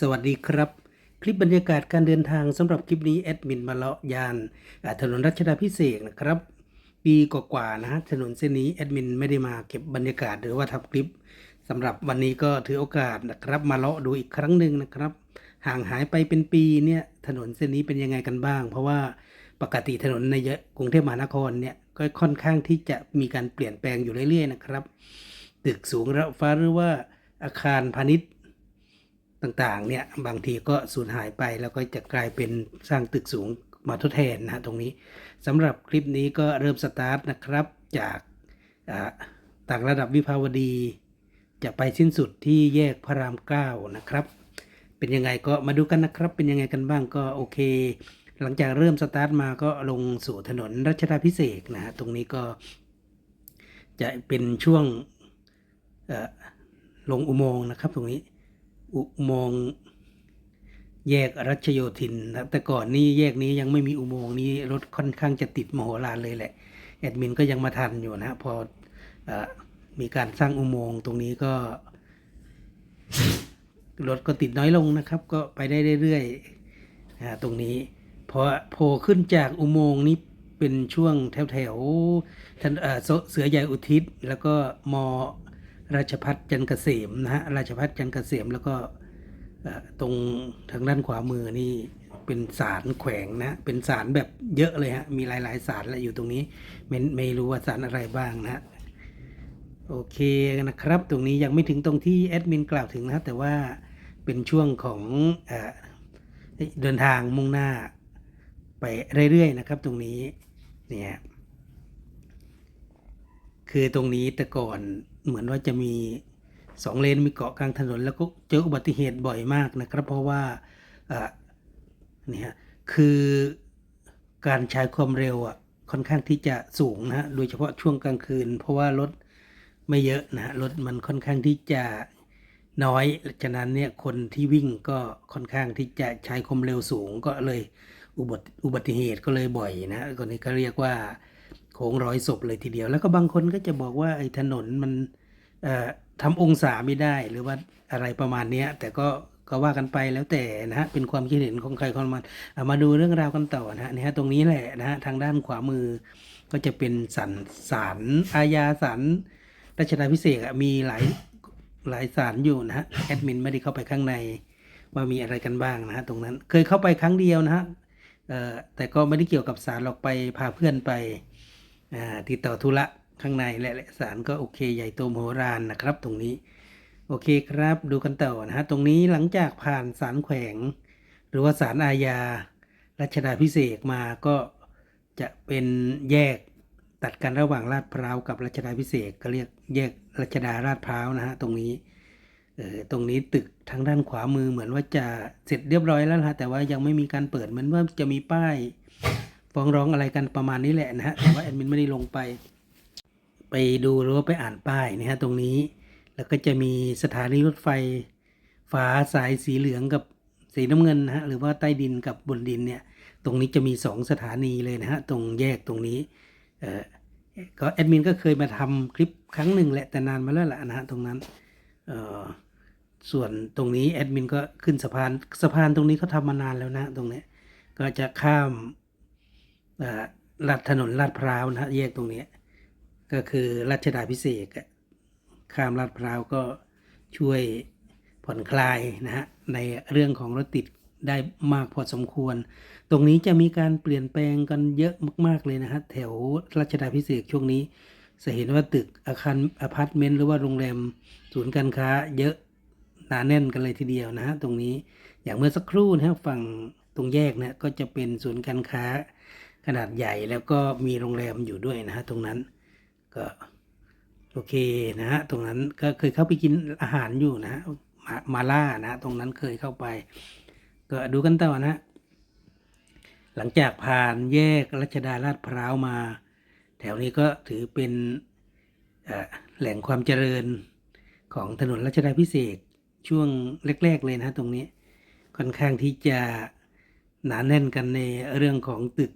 สวัสดีครับ คลิปบรรยากาศการเดินทางสำหรับคลิปนี้แอดมินมาเลาะยานถนนรัชดาพิเศษนะครับ ปีกว่าๆนะฮะถนนเส้นนี้แอดมินไม่ได้มาเก็บบรรยากาศหรือว่าทำคลิปสำหรับวันนี้ก็ถือโอกาสนะครับมาเลาะดูอีกครั้งหนึ่งนะครับ ห่างหายไปเป็นปีเนี่ยถนนเส้นนี้เป็นยังไงกันบ้าง เพราะว่าปกติถนนในกรุงเทพมหานครเนี่ยก็ค่อนข้างที่จะมีการเปลี่ยนแปลงอยู่เรื่อยๆนะครับ ตึกสูงระฟ้าหรือว่าอาคารพาณิชย์ ต่างๆเนี่ยบางทีก็สูญหายไปแล้วก็จะกลายเป็นสร้างตึกสูงมาทดแทนนะตรงนี้สำหรับคลิปนี้ก็เริ่มสตาร์ทนะครับจากต่างระดับวิภาวดี จะไปสิ้นสุดที่แยกพระรามเก้านะครับ เป็นยังไงก็มาดูกันนะครับ เป็นยังไงกันบ้างก็โอเค หลังจากเริ่มสตาร์ทมาก็ลงสู่ถนนรัชดาพิเศษกนะฮะตรงนี้ก็จะเป็นช่วงลงอุโมงค์นะครับตรงนี้ อุโมงค์แยกรัชโยธินนะแต่ก่อนนี้แยกนี้ยังไม่มีอุโมงค์นี้รถค่อนข้างจะติดมโหฬารเลยแหละ แอดมินก็ยังมาทันอยู่นะพออมีการสร้างอุโมงค์ตรงนี้ก็รถก็ติดน้อยลงนะครับ ก็ไปได้เรื่อยๆตรงนี้พอโผล่ขึ้นจากอุโมงค์นี้เป็นช่วงแถวแถวๆท่านเสเสือใหญ่อุทิศแล้วก็ม ราชพัฒจันเกษมนะฮะราชพัฒจันเกษมแล้วก็ตรงทางด้านขวามือนี่เป็นศาลแขวงนะเป็นศาลแบบเยอะเลยฮะมีหลายๆศาลและอยู่ตรงนี้ไม่ไม่รู้ว่าศาลอะไรบ้างนะฮะโอเคนะครับ ตรงนี้ยังไม่ถึงตรงที่แอดมินกล่าวถึงนะแต่ว่าเป็นช่วงของเอเดินทางมุ่งหน้าไปเรื่อยๆนะครับ ตรงนี้เนี่ยคือตรงนี้แต่ก่อน เหมือนว่าจะมีสองเลนมีเกาะกลางถนน แล้วก็เจออุบัติเหตุบ่อยมากนะครับ เพราะว่าเนี่ยคือการใช้ความเร็วอะค่อนข้างที่จะสูงนะฮะโดยเฉพาะช่วงกลางคืน เพราะว่ารถไม่เยอะนะฮะรถมันค่อนข้างที่จะน้อยฉะนั้นเนี่ยคนที่วิ่งก็ค่อนข้างที่จะใช้ความเร็วสูงก็เลยอุบัติอุบัติเหตุก็เลยบ่อยนะก็นี้ก็เรียกว่าโค้งร้อยศพเลยทีเดียว แล้วก็บางคนก็จะบอกว่าไอ้ถนนมัน ทำองศาไม่ได้หรือว่าอะไรประมาณเนี้ย แต่ก็ก็ว่ากันไปแล้วแต่นะฮะเป็นความคิดเห็นของใครของมันมาดูเรื่องราวกันต่อนะฮะนี่ฮะตรงนี้แหละนะฮะทางด้านขวามือก็จะเป็นสันสารอาญาสารรัชดาพิเศษมีหลายหลายสารอยู่นะฮะแอดมินไม่ได้เข้าไปข้างในว่ามีอะไรกันบ้างนะฮะตรงนั้นเคยเข้าไปครั้งเดียวนะฮะแต่ก็ไม่ได้เกี่ยวกับสารหรอกไปพาเพื่อนไปติดต่อธุระ ข้างในและและสารก็โอเคใหญ่โตมโหฬารนะครับ ตรงนี้ โอเคครับ ดูกันต่อนะฮะตรงนี้หลังจากผ่านสารแขวง หรือว่าสารอาญารัชดาพิเศษมาก็จะเป็นแยกตัดกันระหว่างลาดพร้าวกับรัชดาพิเศษก็เรียกแยกรัชดาลาดพร้าวนะฮะตรงนี้เออตรงนี้ตึกทางด้านขวามือเหมือนว่าจะเสร็จเรียบร้อยแล้วนะฮะแต่ว่ายังไม่มีการเปิดเหมือนว่าจะมีป้ายฟ้องร้องอะไรกันประมาณนี้แหละนะฮะแต่ว่าแอดมินไม่ได้ลงไป ไปดูหรือว่าไปอ่านป้ายนะฮะตรงนี้ แล้วก็จะมีสถานีรถไฟฟ้าสายสีเหลืองกับสีน้ำเงินนะฮะหรือว่าใต้ดินกับบนดินเนี่ยตรงนี้จะมีสองสถานีเลยนะฮะตรงแยกตรงนี้เออก็แอดมินก็เคยมาทำคลิปครั้งหนึ่งแหละแต่นานมาแล้วแหละนะฮะตรงนั้นเอ่อส่วนตรงนี้แอดมินก็ขึ้นสะพานสะพานตรงนี้เขาทำมานานแล้วนะตรงเนี้ยก็จะข้ามเอ่อลาดถนนลาดพร้าวนะฮะแยกตรงนี้ ก็คือรัชดาพิเศษข้ามลาดพร้าวก็ช่วยผ่อนคลายนะฮะในเรื่องของรถติดได้มากพอสมควร ตรงนี้จะมีการเปลี่ยนแปลงกันเยอะมาก ๆ เลยนะฮะแถวรัชดาพิเศษช่วงนี้ จะเห็นว่าตึกอาคารอพาร์ตเมนต์หรือว่าโรงแรมศูนย์การค้าเยอะหนาแน่นกันเลยทีเดียวนะฮะตรงนี้อย่างเมื่อสักครู่นะฝั่งตรงแยกนี่ยก็จะเป็นศูนย์การค้าขนาดใหญ่แล้วก็มีโรงแรมอยู่ด้วยนะฮะตรงนั้น ก็โอเคนะฮะตรงนั้นก็เคยเข้าไปกินอาหารอยู่นะฮะมาล่านะตรงนั้นเคยเข้าไป ก็ดูกันต่อนะ หลังจากผ่านแยกรัชดาลาดพร้าวมา แถวนี้ก็ถือเป็นแหล่งความเจริญของถนนรัชดาพิเศษช่วงแรก ๆ เลยนะตรงนี้ ค่อนข้างที่จะหนาแน่นกันในเรื่องของตึก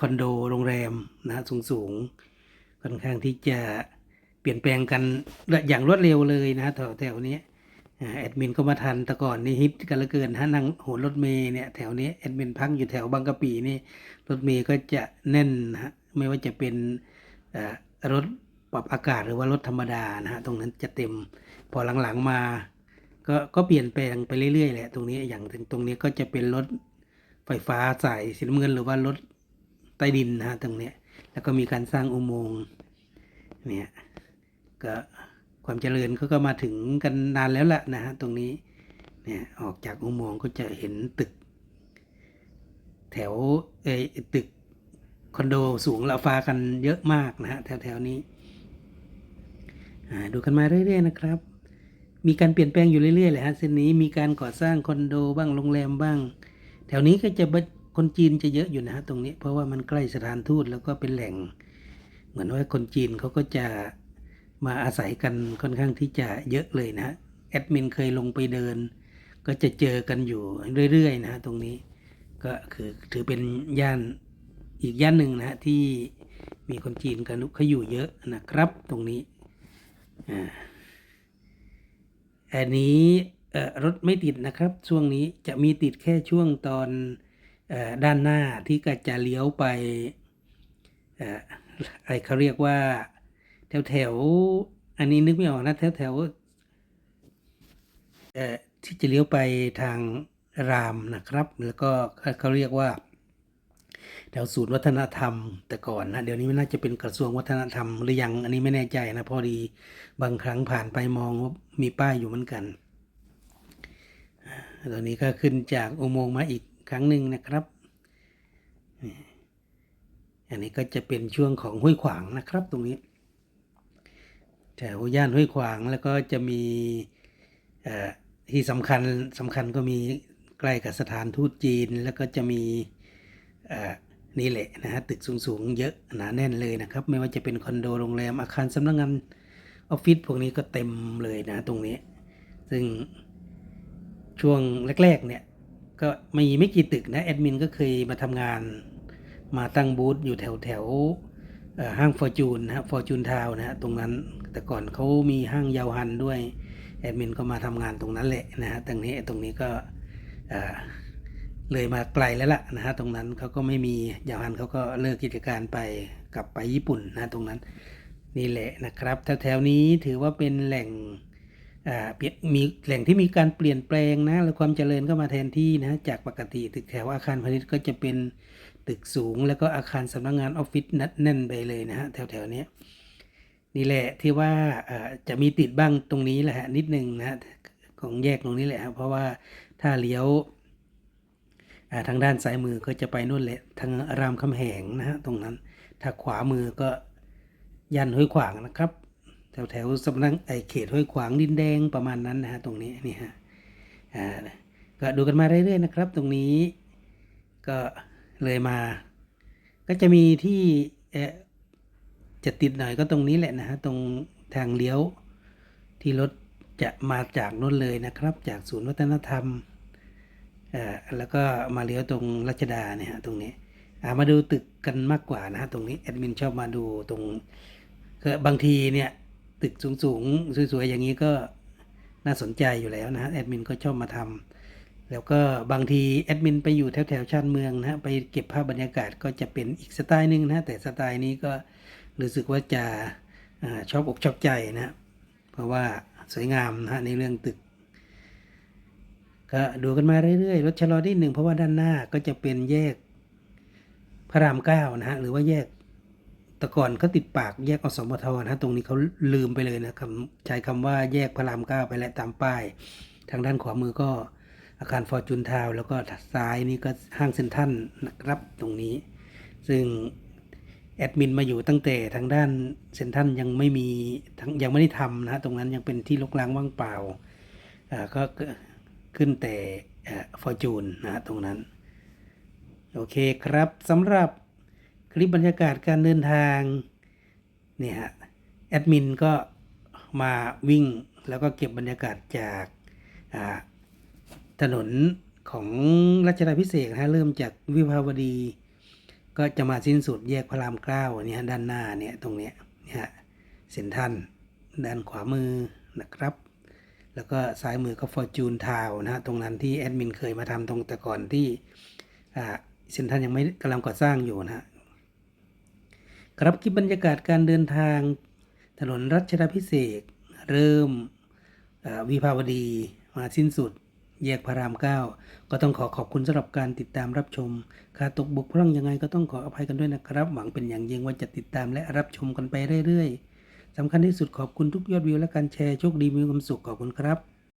คอนโดโรงแรมนะสูง ๆ ค่อนข้างที่จะเปลี่ยนแปลงกันอย่างรวดเร็วเลยนะแถวแถวนี้แอดมินก็มาทันแต่ก่อนนี่ฮิตกันเหลือเกินฮะนั่งโหนรถเมย์เนี่ยแถวนี้แอดมินพักอยู่แถวบางกะปินี่รถเมย์ก็จะแน่นฮะไม่ว่าจะเป็นรถปรับอากาศหรือว่ารถธรรมดานะฮะตรงนั้นจะเต็มพอหลังๆมา ก็ก็เปลี่ยนแปลงไปเรื่อยๆแหละตรงนี้อย่างถึงตรงนี้ก็จะเป็นรถไฟฟ้าสายสีน้ำเงินหรือว่ารถใต้ดินนะฮะตรงเนี้ย แล้วก็มีการสร้างอุโมงค์เนี่ยก็ความเจริญเขาก็มาถึงกันนานแล้วแหละนะฮะตรงนี้เนี่ยออกจากอุโมงค์ก็จะเห็นตึก แถวเอตึกคอนโดสูงละฟ้ากันเยอะมากนะฮะแถวๆนี้ดูกันมาเรื่อย ๆ นะครับ มีการเปลี่ยนแปลงอยู่เรื่อยๆเลยฮะเส้นนี้มีการก่อสร้างคอนโดบ้างโรงแรมบ้าง แถวนี้ก็จะ คนจีนจะเยอะอยู่นะฮะตรงนี้ เพราะว่ามันใกล้สถานทูตแล้วก็เป็นแหล่ง เหมือนว่าคนจีนเขาก็จะมาอาศัยกันค่อนข้างที่จะเยอะเลยนะฮะแอดมินเคยลงไปเดิน ก็จะเจอกันอยู่เรื่อยๆนะฮะตรงนี้ก็คือถือเป็นย่านอีกย่านหนึ่งนะฮะที่มีคนจีนกันเขาอยู่เยอะนะครับ ตรงนี้อ่าอันนี้รถไม่ติดนะครับ ช่วงนี้จะมีติดแค่ช่วงตอน ด้านหน้าที่ก็จะเลี้ยวไปเอ่ออะไรเขาเรียกว่า แถวแถวๆอันนี้นึกไม่ออกนะแถวแถวๆที่จะเลี้ยวไปทางรามนะครับ แล้วก็เขาเรียกว่า แถวศูนย์วัฒนธรรมแต่ก่อนนะเดี๋ยวนี้มันน่าจะเป็นกระทรวงวัฒนธรรมหรือยังอันนี้ไม่แน่ใจนะพอดีบางครั้งผ่านไปมองว่ามีป้ายอยู่เหมือนกันตอนนี้ก็ขึ้นจากอุโมงค์มาอีก ครั้งหนึ่งนะครับ อันนี้ก็จะเป็นช่วงของห้วยขวางนะครับตรงนี้แถวย่านห้วยขวางแล้วก็จะมีที่สำคัญสำคัญก็มีใกล้กับสถานทูตจีน แล้วก็จะมีนี่แหละนะฮะตึกสูงๆ เยอะหนาแน่นเลยนะครับ ไม่ว่าจะเป็นคอนโดโรงแรมอาคารสำนักงานออฟฟิศพวกนี้ก็เต็มเลยนะตรงนี้ ซึ่งช่วงแรกๆเนี่ย ก็มีไม่กี่ตึกนะแอดมินก็เคยมาทำงาน มาตั้งบูธอยู่แถวแถวห้างฟอร์จูนนะฮะฟอร์จูนทาวนะฮะตรงนั้น แต่ก่อนเขามีห้างเยาวฮันด้วยแอดมินก็มาทำงานตรงนั้นแหละนะฮะตรงนี้ตรงนี้ก็เลยมาไกลแล้วล่ะนะฮะตรงนั้นเขาก็ไม่มีเยาวฮันเขาก็เลิกกิจการไปกลับไปญี่ปุ่นนะตรงนั้นนี่แหละนะครับแถวๆนี้ถือว่าเป็นแหล่ง มีแหล่งที่มีการเปลี่ยนแปลงนะแล้วความเจริญก็มาแทนที่นะจากปกติตึกแถวอาคารพาณิชย์ก็จะเป็นตึกสูง แล้วก็อาคารสำนักงานออฟฟิศนัดแน่นไปเลยนะฮะแถวๆนี้นี่แหละที่ว่าจะมีติดบ้างตรงนี้แหละฮะนิดนึงนะของแยกตรงนี้แหละฮะเพราะว่าถ้าเลี้ยวทางด้านซ้ายมือก็จะไปนู่นแหละทางรามคำแหงนะฮะตรงนั้นถ้าขวามือก็ยันห้วยขวางนะครับ แถวแถวสำนักไอเขตห้วยขวางดินแดงประมาณนั้นนะฮะตรงนี้นี่ฮะอ่าก็ดูกันมาเรื่อยๆนะครับ ตรงนี้ก็เลยมา ก็จะมีที่เอจะติดหน่อยก็ตรงนี้แหละนะฮะตรงทางเลี้ยวที่รถจะมาจากนู้นเลยนะครับ จากศูนย์วัฒนธรรมอ่อแล้วก็มาเลี้ยวตรงรัชดาเนี่ยฮะตรงนี้อ่ามาดูตึกกันมากกว่านะฮะตรงนี้แอดมินชอบมาดูตรงคือบางทีเนี่ย ตึกสูงๆ สวยๆ อย่างนี้ก็น่าสนใจอยู่แล้วนะฮะแอดมินก็ชอบมาทำแล้วก็บางทีแอดมินไปอยู่แถวแถวๆชานเมืองนะฮะไปเก็บภาพบรรยากาศก็จะเป็นอีกสไตล์หนึ่งนะแต่สไตล์นี้ก็รู้สึกว่าจะอชอบอกชอบใจนะเพราะว่าสวยงามนะฮะในเรื่องตึก ก็ดูกันมาเรื่อยๆรถชะลอที่หนึ่งเพราะว่าด้านหน้าก็จะเป็นแยกพระรามเก้านะฮะหรือว่าแยก แต่ก่อนเขาติดปากแยกอสมทนะตรงนี้เขาลืมไปเลยนะคำใช้คำว่าแยกพระรามเก้าไปแล้วตามป้าย ทางด้านขวามือก็อาคารฟอร์จูนทาวแล้วก็ซ้ายนี่ก็ห้างเซ็นทรัลนะครับตรงนี้ ซึ่งแอดมินมาอยู่ตั้งแต่ทางด้านเซ็นทรัลยังไม่มีทั้งยังไม่ได้ทำนะตรงนั้นยังเป็นที่รกร้างว่างเปล่าก็ขึ้นแต่ฟอร์จูนนะตรงนั้น โอเคครับสำหรับ คลิปบรรยากาศการเดินทาง เนี่ยฮะแอดมินก็มาวิ่งแล้วก็เก็บบรรยากาศจากถนนของรัชดาพิเศษนะเริ่มจากวิภาวดี ก็จะมาสิ้นสุดแยกพระรามเกล้าเนี่ยด้านหน้าเนี่ยตรงเนี้ยเนี่ยฮะเซ็นทรัลด้านขวามือนะครับ แล้วก็ซ้ายมือก็ฟอร์จูนทาวนะฮะตรงนั้นที่แอดมินเคยมาทำตรงแต่ก่อนที่เซ็นทรัลยังไม่กำลังก่อสร้างอยู่นะฮะ ครับคลิปบรรยากาศการเดินทางถนนรัชดาพิเศษเริ่มวิภาวดีมาสิ้นสุด แยกพระรามเก้าก็ต้องขอขอบคุณสำหรับการติดตามรับชมขาตกบกพร่องยังไงก็ต้องขออภัยกันด้วยนะครับ หวังเป็นอย่างยิ่งว่าจะติดตามและรับชมกันไปเรื่อย ๆสำคัญที่สุดขอบคุณทุกยอดวิวและการแชร์โชคดีมีความสุขขอบคุณครับ